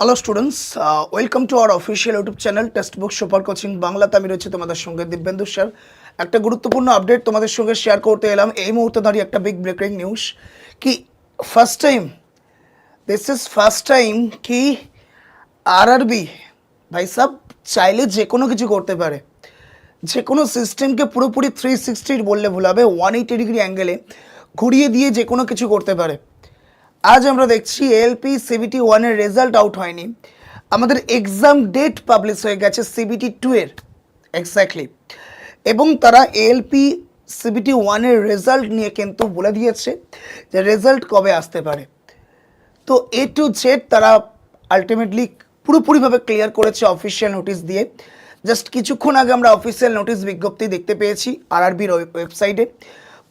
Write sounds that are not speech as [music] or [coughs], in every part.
Hello students welcome to our official YouTube channel text book super coaching বাংলাতে আমি রয়েছে তোমাদের সঙ্গে দিব্যেন্দু স্যার। একটা গুরুত্বপূর্ণ আপডেট তোমাদের সঙ্গে শেয়ার করতে এলাম। এই মুহূর্তে দাঁড়িয়ে একটা বিগ ব্রেকিং নিউজ কি first time this is first time কি আরআরবি ভাই সাব, চাইলে যে কোনো কিছু করতে পারে। যে কোনো সিস্টেমকে পুরোপুরি থ্রি সিক্সটির বললে ভুল হবে ওয়ান এইটি ডিগ্রি অ্যাঙ্গেলে ঘুরিয়ে দিয়ে যে কোনো কিছু করতে পারে। আজ আমরা দেখছি এলপি সিবিটি ওয়ানের রেজাল্ট আউট হয়নি। আমাদের এক্সাম ডেট পাবলিশ হয়ে গেছে সিবিটি টু এর। এক্স্যাক্টলি এবং তারা এলপি সিবিটি ওয়ানের রেজাল্ট নিয়ে কিন্তু বলে দিয়েছে যে রেজাল্ট কবে আসতে পারে। তো এ টু জেড তারা আলটিমেটলি পুরোপুরিভাবে ক্লিয়ার করেছে অফিসিয়াল নোটিশ দিয়ে। জাস্ট কিছুক্ষণ আগে আমরা অফিসিয়াল নোটিশ বিজ্ঞপ্তি দেখতে পেয়েছি আরআরবির ওয়েবসাইটে।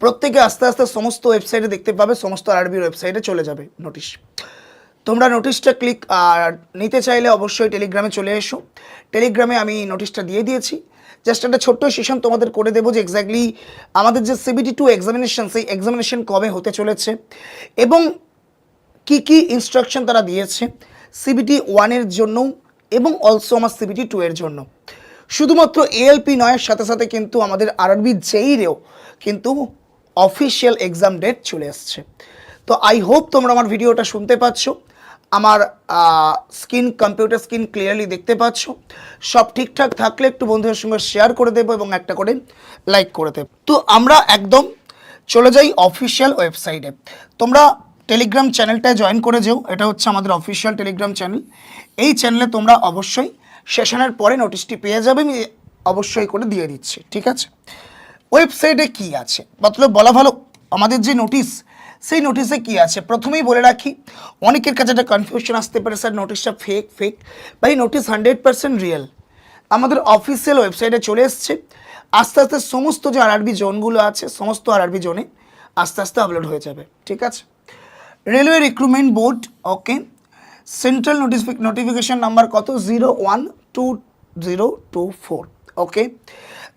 প্রত্যেকে আস্তে আস্তে সমস্ত ওয়েবসাইটে দেখতে পাবে, সমস্ত আরআরবির ওয়েবসাইটে চলে যাবে নোটিশ তোমরা নোটিশটা ক্লিক আর নিতে চাইলে অবশ্যই টেলিগ্রামে চলে এসো। টেলিগ্রামে আমি নোটিশটা দিয়ে দিয়েছি। জাস্ট একটা ছোট্ট সেশন তোমাদের করে দেবো যে এক্স্যাক্টলি আমাদের যে সিবিটি টু এক্সামিনেশন সেই এক্সামিনেশন কবে হতে চলেছে এবং কি কি ইনস্ট্রাকশন তারা দিয়েছে সিবিটি ওয়ানের জন্য এবং অলসো আমার সিবিটি টু এর জন্য। শুধুমাত্র এএলপি নয়ের সাথে সাথে কিন্তু আমাদের আরবি জেইরেও কিন্তু অফিসিয়াল এক্সাম ডেট চলে আসছে। তো আই হোপ তোমরা আমার ভিডিওটা শুনতে পাচ্ছ। আমার স্ক্রিন কম্পিউটার স্ক্রিন ক্লিয়ারলি দেখতে পাচ্ছ। সব ঠিকঠাক থাকলে একটু বন্ধুদের সঙ্গে শেয়ার করে দেবো এবং একটা করে লাইক করে দেবো। তো আমরা একদম চলে যাই অফিসিয়াল ওয়েবসাইটে তোমরা টেলিগ্রাম চ্যানেলটায় জয়েন করে যেও। এটা হচ্ছে আমাদের অফিসিয়াল টেলিগ্রাম চ্যানেল এই চ্যানেলে তোমরা অবশ্যই সেশনের পরে নোটিশটি পেয়ে যাবে। আমি অবশ্যই করে দিয়ে দিচ্ছি। ঠিক আছে? ওয়েবসাইটে কি আছে? মতলব বলা ভালো, আমাদের যে নোটিশ সেই নোটিশে কি আছে? প্রথমেই বলে রাখি, অনেকের কাছে একটা কনফিউশন আসতে পারে, স্যার নোটিশটা ফেক ফেক বা এই নোটিশ হান্ড্রেড পার্সেন্ট রিয়েল আমাদের অফিসিয়াল ওয়েবসাইটে চলে এসছে। আস্তে আস্তে সমস্ত যে আরআরবি জোনগুলো আছে, সমস্ত আরআরবি জোনে আস্তে আস্তে আপলোড হয়ে যাবে, ঠিক আছে? Railway recruitment board okay central নোটিফিক notification number কত? Zero one two zero two four okay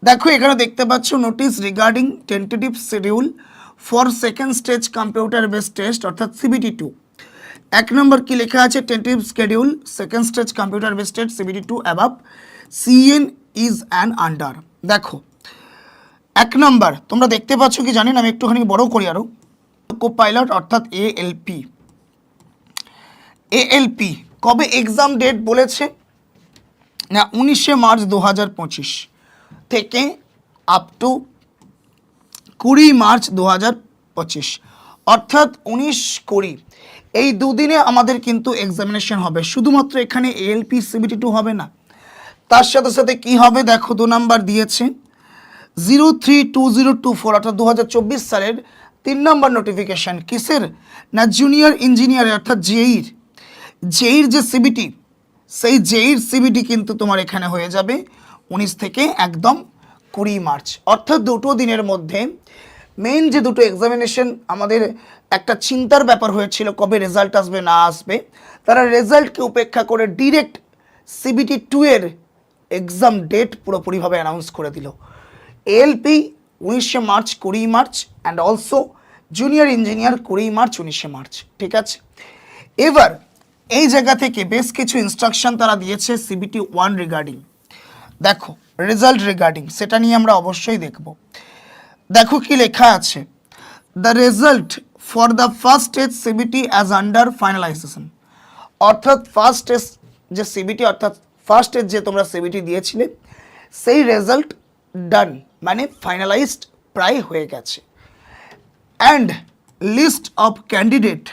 দেখো, এখানে দেখতে পাচ্ছ notice regarding tentative schedule for second stage computer based test অর্থাৎ সিবিটি টু এক নম্বর কি লেখা আছে? Tentative schedule second stage computer based test CBT two above CEN is an under দেখো, এক নম্বর, তোমরা দেখতে পাচ্ছ কি জানি না, আমি একটুখানি বড় করি আরও কো পাইলট অর্থাৎ এএলপি এএলপি কবে এক্সাম ডেট বলেছে? না, উনিশে মার্চ দু হাজার পঁচিশ। থেকে আপ টু কুড়ি মার্চ দু হাজার পঁচিশ। অর্থাৎ উনিশ কুড়ি। এই দুদিনে আমাদের কিন্তু এক্সামিনেশন হবে। শুধুমাত্র এখানে এএলপি সিবিটি টু হবে না। তার সাথে সাথে কি হবে? দেখো, দু নাম্বার দিয়েছে। Zero three two zero two four অর্থাৎ দু হাজার চব্বিশ সালের তিন নম্বর নোটিফিকেশান কিসের? না জুনিয়র ইঞ্জিনিয়ার অর্থাৎ জেইর জেইর যে সিবিটি সেই জেইর সিবিটি কিন্তু তোমার এখানে হয়ে যাবে। উনিশ থেকে একদম কুড়ি মার্চ। অর্থাৎ দুটো দিনের মধ্যে মেইন যে দুটো এক্সামিনেশন আমাদের একটা চিন্তার ব্যাপার হয়েছিল, কবে রেজাল্ট আসবে, না আসবে, তারা রেজাল্টকে উপেক্ষা করে ডিরেক্ট সিবিটি টু এর এক্সাম ডেট পুরোপুরিভাবে অ্যানাউন্স করে দিল। এলপি উনিশে মার্চ কুড়ি March and also junior engineer কুড়ি মার্চ, উনিশে মার্চ, ঠিক আছে? এবার, এই জায়গা থেকে বেশ কিছু ইনস্ট্রাকশন তারা দিয়েছে সিবিটি ওয়ান রিগার্ডিং দেখো রেজাল্ট রিগার্ডিং সেটা নিয়ে আমরা অবশ্যই দেখব। দেখো কি লেখা আছে। The result for the first stage CBT as under finalization অর্থাৎ ফার্স্ট স্টেজ যে সিবিটি অর্থাৎ ফার্স্ট স্টেজ যে তোমরা সিবিটি দিয়েছিলে, সেই রেজাল্ট ডান মানে ফাইনালাইজড প্রায় হয়ে গেছে। And list of candidate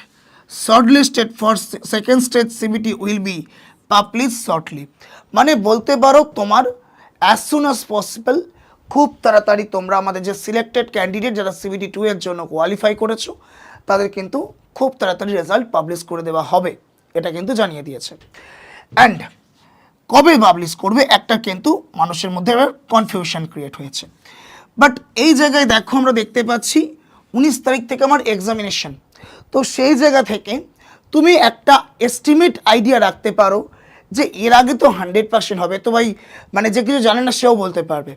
shortlisted for second stage CBT will be publish shortly মানে বলতে পারো তোমার অ্যাজ সুন অ্যাজ পসিবল খুব তাড়াতাড়ি তোমরা আমাদের যে সিলেক্টেড ক্যান্ডিডেট যারা সিবিটি টু এর জন্য কোয়ালিফাই করেছ, তাদের কিন্তু খুব তাড়াতাড়ি রেজাল্ট পাবলিশ করে দেওয়া হবে। এটা কিন্তু জানিয়ে দিয়েছে। অ্যান্ড কবে পাবলিশ করবে একটা কিন্তু মানুষের মধ্যে কনফিউশন ক্রিয়েট হয়েছে। বাট এই জায়গায় দেখো আমরা দেখতে পাচ্ছি উনিশ তারিখ থেকে আমার এক্সামিনেশন তো সেই জায়গা থেকে তুমি একটা এস্টিমেট আইডিয়া রাখতে পারো যে এর আগে তো হান্ড্রেড পার্সেন্ট হবে, তো ভাই মানে যে কিছু জানে না সেও বলতে পারবে।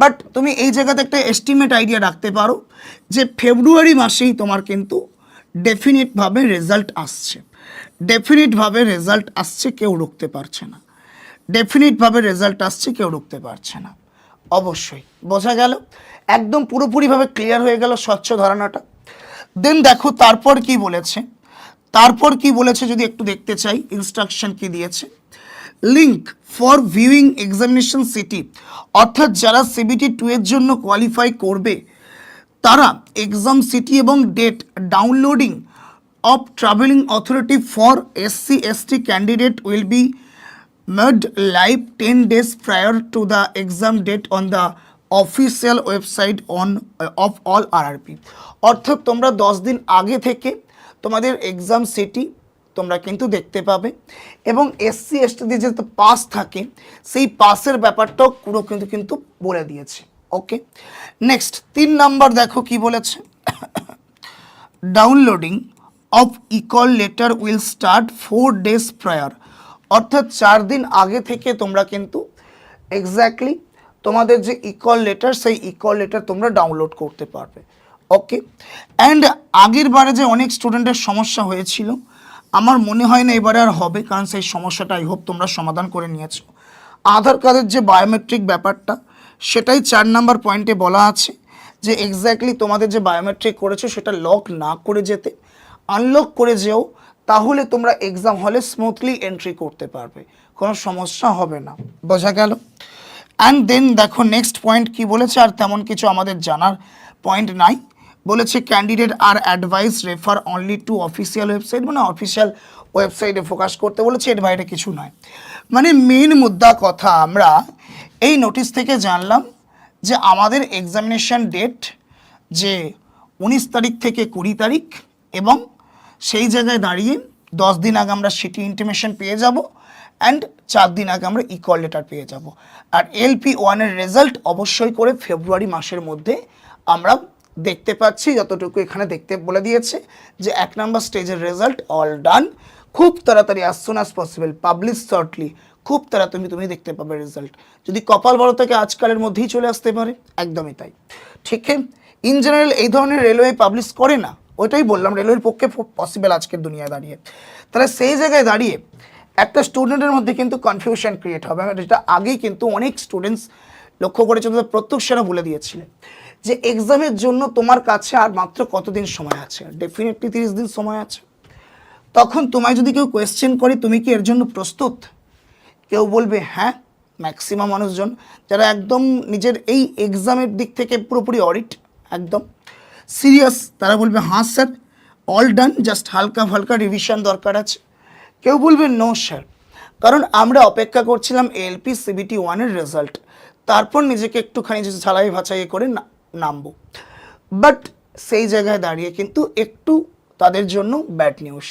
বাট তুমি এই জায়গাতে একটা এস্টিমেট আইডিয়া রাখতে পারো যে ফেব্রুয়ারি মাসেই তোমার কিন্তু ডেফিনেটভাবে রেজাল্ট আসছে। ডেফিনিটভাবে রেজাল্ট আসছে কেউ রুখতে পারছে না। ডেফিনিটভাবে রেজাল্ট আসছে কেউ রুখতে পারছে না। অবশ্যই, বোঝা গেল? একদম পুরোপুরিভাবে ক্লিয়ার হয়ে গেল স্বচ্ছ ধারণাটা। দেন দেখো তারপর কি বলেছে? তারপর কি বলেছে যদি একটু দেখতে চাই ইনস্ট্রাকশন কি দিয়েছে? Link for viewing examination city অর্থাৎ যারা সিবিটি টু এর জন্য কোয়ালিফাই করবে তারা এক্সাম সিটি এবং date downloading of travelling authority for SC ST candidate will be live 10 days prior to the exam date on the official website on uh, of all RRP অর্থাৎ তোমরা দশ দিন আগে থেকে তোমাদের এক্সাম সিটি তোমরা কিন্তু দেখতে পাবে। এবং এসসি এসটিদের যে পাস থাকে, সেই পাসের ব্যাপারটাও পুরো কিন্তু কিন্তু বলে দিয়েছে। ওকে নেক্সট তিন নাম্বার দেখো কি বলেছে। Downloading of e call letter will start four days prior অর্থাৎ চার দিন আগে থেকে তোমরা কিন্তু এক্স্যাক্টলি তোমাদের যে ইকল লেটার সেই ইকল লেটার তোমরা ডাউনলোড করতে পারবে। ওকে অ্যান্ড আগের বারে যে অনেক স্টুডেন্টের সমস্যা হয়েছিল, আমার মনে হয় না এবারে আর হবে, কারণ সেই সমস্যাটা আই হোপ তোমরা সমাধান করে নিয়েছো। আধার কার্ডের যে বায়োমেট্রিক ব্যাপারটা, সেটাই চার নাম্বার পয়েন্টে বলা আছে যে এক্স্যাক্টলি তোমাদের যে বায়োমেট্রিক করেছ, সেটা লক না করে যেতে আনলক করে যেও, তাহলে তোমরা এক্সাম হলে স্মুথলি এন্ট্রি করতে পারবে। কোনো সমস্যা হবে না। বোঝা গেল? অ্যান্ড দেন দেখো নেক্সট পয়েন্ট কি বলেছে, আর তেমন কিছু আমাদের জানার পয়েন্ট নাই। বলেছে candidate are advise refer only to official website মানে অফিসিয়াল ওয়েবসাইটে ফোকাস করতে বলেছে, এর বাইরে কিছু নয়। মানে মেন মুদ্রা কথা আমরা এই নোটিশ থেকে জানলাম যে আমাদের এক্সামিনেশন ডেট যে উনিশ তারিখ থেকে কুড়ি তারিখ এবং সেই জায়গায় দাঁড়িয়ে দশ দিন আগে আমরা সিটি ইন্টিমেশন পেয়ে যাব অ্যান্ড চার দিন আগে আমরা ইকল লেটার পেয়ে যাব। আর এলপি ওয়ানের রেজাল্ট অবশ্যই করে ফেব্রুয়ারি মাসের মধ্যে আমরা দেখতে পাচ্ছি, যতটুকু এখানে দেখতে বলে দিয়েছে যে এক নম্বর স্টেজের রেজাল্ট অল ডান। খুব তাড়াতাড়ি as soon as possible publish shortly খুব তাড়াতাড়ি তুমি দেখতে পাবে রেজাল্ট যদি কপাল বড় থেকে, আজকালের মধ্যেই চলে আসতে পারে। একদমই তাই। ঠিক ইন জেনারেল এই ধরনের রেলওয়ে পাবলিশ করে না। ওইটাই বললাম রেলওয়ের পক্ষে পসিবল আজকের দুনিয়ায় দাঁড়িয়ে। তাহলে সেই জায়গায় দাঁড়িয়ে একটা স্টুডেন্টের মধ্যে কিন্তু কনফিউশন ক্রিয়েট হবে। যেটা আগেই কিন্তু অনেক স্টুডেন্টস লক্ষ্য করেছে তাদের প্রত্যক্ষ সেরা বলে দিয়েছিলেন। যে এক্সামের জন্য তোমার কাছে আর মাত্র কতদিন সময় আছে? ডেফিনেটলি তিরিশ দিন সময় আছে। তখন তোমায় যদি কেউ কোয়েশ্চেন করে, তুমি কি এর জন্য প্রস্তুত? কেউ বলবে হ্যাঁ ম্যাক্সিমাম মানুষজন যারা একদম নিজের এই এক্সামের দিক থেকে পুরোপুরি অডিট একদম সিরিয়াস তারা বলবে হ্যাঁ স্যার অল ডান জাস্ট হালকা হালকা রিভিশন দরকার আছে। কেউ বলবে নো স্যার কারণ আমরা অপেক্ষা করছিলাম এলপি সিবিটি ওয়ানের রেজাল্ট তারপর নিজেকে একটুখানি যে ঝালাই ভাছাই করে না- নামবো। বাট সেই জায়গায় দাঁড়িয়ে কিন্তু একটু তাদের জন্য ব্যাড নিউজ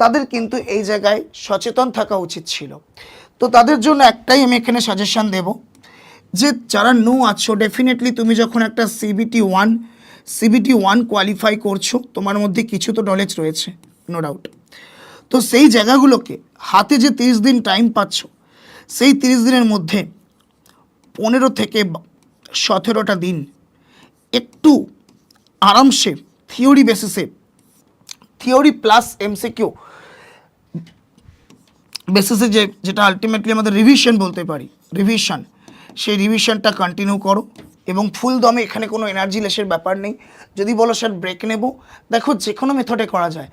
তাদের কিন্তু এই জায়গায় সচেতন থাকা উচিত ছিল। তো তাদের জন্য একটাই আমি এখানে সাজেশন দেব যে যারা নো আছো ডেফিনেটলি তুমি যখন একটা CBT one CBT one qualify করছ, তোমার মধ্যে কিছু তো নলেজ রয়েছে নো ডাউট তো সেই জায়গাগুলোকে হাতে যে তিরিশ দিন টাইম পাচ্ছ, সেই তিরিশ দিনের মধ্যে পনেরো থেকে সতেরোটা দিন একটু আরামসে থিওরি বেসিসে থিওরি প্লাস এমসিকিউ বেসিসে যে, যেটা আলটিমেটলি আমাদের রিভিশন বলতে পারি রিভিশন সেই রিভিশনটা কন্টিনিউ করো এবং ফুল দমে এখানে কোনো এনার্জি লেসের ব্যাপার নেই। যদি বলো স্যার ব্রেক নেব, দেখো যে কোনো মেথডে করা যায়।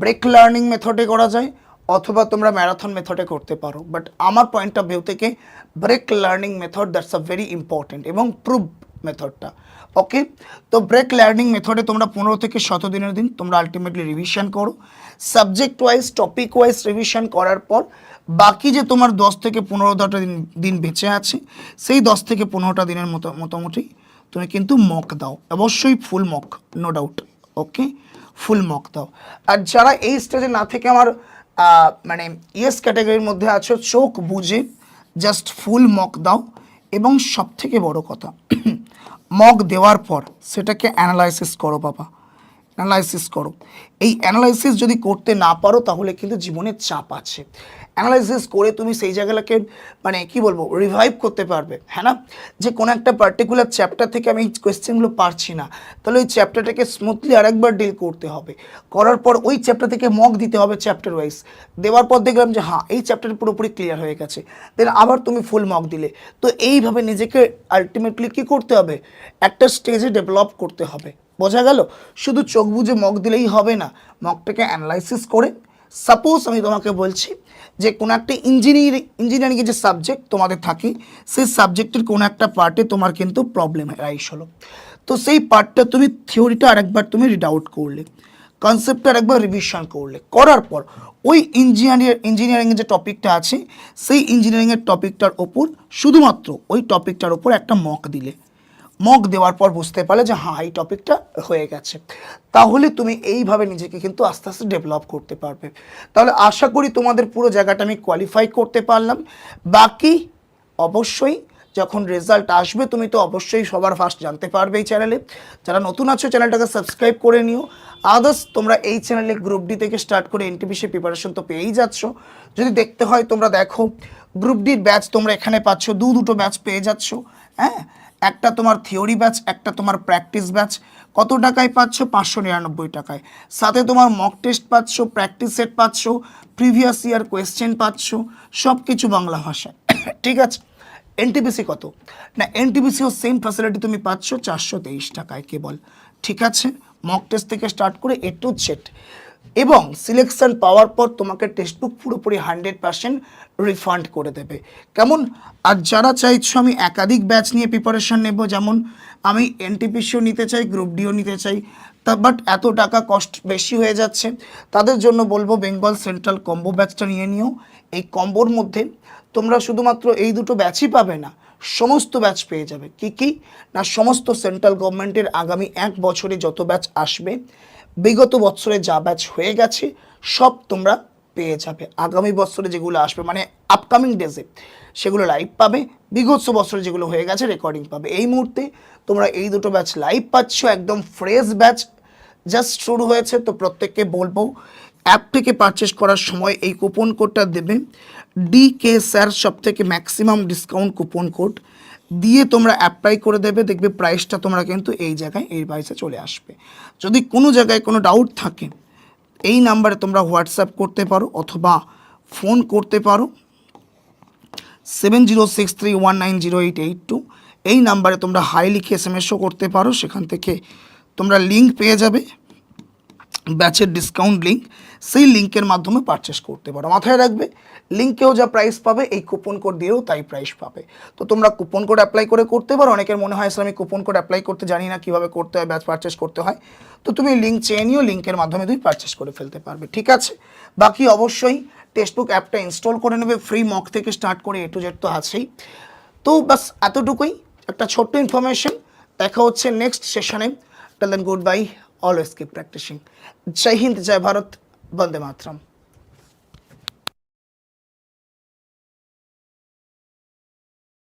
ব্রেক লার্নিং মেথডে করা যায়, অথবা তোমরা ম্যারাথন মেথডে করতে পারো। বাট আমার পয়েন্ট অফ ভিউ থেকে break learning method that's a very important এবং প্রুভ মেথডটা ওকে তো ব্রেক লার্নিং মেথডে তোমরা পনেরো থেকে শত দিনের দিন তোমরা আলটিমেটলি রিভিশন করো। Subject wise topic wise revision করার পর বাকি যে তোমার দশ থেকে পনেরোটা দিন দিন বেঁচে আছে, সেই দশ থেকে পনেরোটা দিনের মতো, মোটামুটি তুমি কিন্তু মক দাও। অবশ্যই full mock no doubt okay full mock দাও। আর যারা এই স্টেজে না থেকে আমার মানে ইয়েস ক্যাটাগরির মধ্যে আছো, চোখ বুঝে জাস্ট ফুল মক দাও। এবং সব থেকে বড় কথা মক দেওয়ার পর সেটাকে অ্যানালাইসিস করো বাবা। অ্যানালাইসিস করো। এই অ্যানালাইসিস যদি করতে না পারো তাহলে কিন্তু জীবনে চাপ আছে। অ্যানালাইসিস করে তুমি সেই জায়গাটাকে মানে কি বলব রিভাইভ করতে পারবে হ্যাঁ না? যে কোনো একটা পার্টিকুলার চ্যাপ্টার থেকে আমি এই কোয়েশ্চেনগুলো পারছি না। তাহলে ওই চ্যাপ্টারটাকে স্মুথলি আরেকবার ডিল করতে হবে। করার পর ওই চ্যাপ্টার থেকে মক দিতে হবে চ্যাপ্টার ওয়াইজ দেওয়ার পর দেখলাম যে হ্যাঁ এই চ্যাপ্টার পুরোপুরি ক্লিয়ার হয়ে গেছে। দেন আবার তুমি ফুল মক দিলে। তো এইভাবে নিজেকে আলটিমেটলি কি করতে হবে? একটা স্টেজে ডেভেলপ করতে হবে। বোঝা গেল? শুধু চোখ বুজে মক দিলেই হবে না। মকটাকে অ্যানালাইসিস করে সাপোজ আমি তোমাকে বলছি যে কোনো একটা ইঞ্জিনিয়ারিং ইঞ্জিনিয়ারিংয়ের যে সাবজেক্ট তোমাদের থাকে, সেই সাবজেক্টের কোনো একটা পার্টে তোমার কিন্তু প্রবলেম রাইস হলো। তো সেই পার্টটা তুমি থিওরিটা আরেকবার তুমি রিড আউট করলে কনসেপ্টটা আরেকবার রিভিশন করলে। করার পর ওই ইঞ্জিনিয়ার ইঞ্জিনিয়ারিংয়ের যে টপিকটা আছে, সেই ইঞ্জিনিয়ারিংয়ের টপিকটার ওপর শুধুমাত্র ওই টপিকটার ওপর একটা মক দিলে। মক দেওয়ার পর বুঝতে পারলে যে হ্যাঁ এই টপিকটা হয়ে গেছে। তাহলে তুমি এইভাবে নিজেকে কিন্তু আস্তে আস্তে ডেভেলপ করতে পারবে। তাহলে আশা করি তোমাদের পুরো জায়গাটা আমি কোয়ালিফাই করতে পারলাম। বাকি অবশ্যই যখন রেজাল্ট আসবে, তুমি তো অবশ্যই সবার ফার্স্ট জানতে পারবে এই চ্যানেলে যারা নতুন আছো চ্যানেলটাকে সাবস্ক্রাইব করে নিও। আদার্স তোমরা এই চ্যানেলে গ্রুপ ডি থেকে স্টার্ট করে এনটিপিসি প্রিপারেশন তো পেয়েই যাচ্ছ। যদি দেখতে হয় তোমরা দেখো গ্রুপ ডির ব্যাচ তোমরা এখানে পাচ্ছ দু দুটো ব্যাচ পেয়ে যাচ্ছ। হ্যাঁ? একটা তোমার থিওরি ব্যাচ একটা তোমার প্র্যাকটিস ব্যাচ কত টাকায় পাচ্ছ? পাঁচশো নিরানব্বই টাকায়। সাথে তোমার মক টেস্ট পাচ্ছ প্র্যাকটিস সেট পাচ্ছ প্রিভিয়াস ইয়ার কোয়েশ্চেন পাচ্ছ সব কিছু বাংলা ভাষায়। [coughs] ঠিক আছে? এনটিপিসি কত? না এনটিপিসিও সেম ফ্যাসিলিটি তুমি পাচ্ছ চারশো তেইশ টাকায় কেবল। ঠিক আছে? মক টেস্ট থেকে স্টার্ট করে এ টু সেট এবং সিলেকশন পাওয়ার পর তোমাকে টেক্সট বুক পুরোপুরি হান্ড্রেড পার্সেন্ট রিফান্ড করে দেবে। কেমন? আর যারা চাইছো আমি একাধিক ব্যাচ নিয়ে প্রিপারেশন নেব, যেমন আমি এনটিপিসিও নিতে চাই গ্রুপ ডিও নিতে চাই, তা বাট এত টাকা কস্ট বেশি হয়ে যাচ্ছে। তাদের জন্য বলব বেঙ্গল সেন্ট্রাল কম্বো ব্যাচটা নিয়ে নিও। এই কম্বোর মধ্যে তোমরা শুধুমাত্র এই দুটো ব্যাচই পাবে না, সমস্ত ব্যাচ পেয়ে যাবে। কি কি? না, সমস্ত সেন্ট্রাল গভর্নমেন্টের আগামী এক বছরে যত ব্যাচ আসবে বিগত বছরে যা ব্যাচ হয়ে গেছে, সব তোমরা পেয়ে যাবে। আগামী বছরে যেগুলো আসবে মানে আপকামিং ডেজে সেগুলো লাইভ পাবে। বিগত বছরে যেগুলো হয়ে গেছে রেকর্ডিং পাবে। এই মুহূর্তে তোমরা এই দুটো ব্যাচ লাইভ পাচ্ছ, একদম ফ্রেশ ব্যাচ জাস্ট শুরু হয়েছে। তো প্রত্যেককে বলব অ্যাপ থেকে পারচেস করার সময় এই কুপন কোডটা দেবে। ডি কে স্যার সব থেকে ম্যাক্সিমাম ডিসকাউন্ট কুপন কোড দিয়ে তোমরা অ্যাপ্লাই করে দেবে, দেখবে প্রাইসটা তোমরা কিন্তু এই জায়গায়, এই প্রাইসে চলে আসবে। যদি কোনো জায়গায় কোনো ডাউট থাকে, এই নাম্বারে তোমরা হোয়াটসঅ্যাপ করতে পারো অথবা ফোন করতে পারো। Seven zero six three one nine zero eight eight two এই নাম্বারে তোমরা হাই লিখে এস এম এসও করতে পারো। সেখান থেকে তোমরা লিঙ্ক পেয়ে যাবে। ব্যাচের ডিসকাউন্ট লিঙ্ক সেই লিঙ্কের মাধ্যমে পারচেস করতে পারো। মাথায় রাখবে, লিঙ্কেও যা প্রাইস পাবে, এই কুপন কোড দিয়েও তাই প্রাইস পাবে। তো তোমরা কুপন কোড অ্যাপ্লাই করে করতে পারো। অনেকের মনে হয় আমি কুপন কোড অ্যাপ্লাই করতে জানি না, কীভাবে করতে হয় ব্যাচ পারচেস করতে হয়? তো তুমি লিঙ্ক চেয়ে নিও লিঙ্কের মাধ্যমে তুমি পারচেস করে ফেলতে পারবে। ঠিক আছে? বাকি অবশ্যই টেক্সটবুক অ্যাপটা ইনস্টল করে নেবে। ফ্রি মক থেকে স্টার্ট করে এ টু জেড তো আছেই। তো বাস এতটুকুই। একটা ছোট্ট ইনফরমেশন দেখা হচ্ছে নেক্সট সেশনে till then good bye always keep practicing জয় হিন্দ, জয় ভারত। বন্দে মাতরম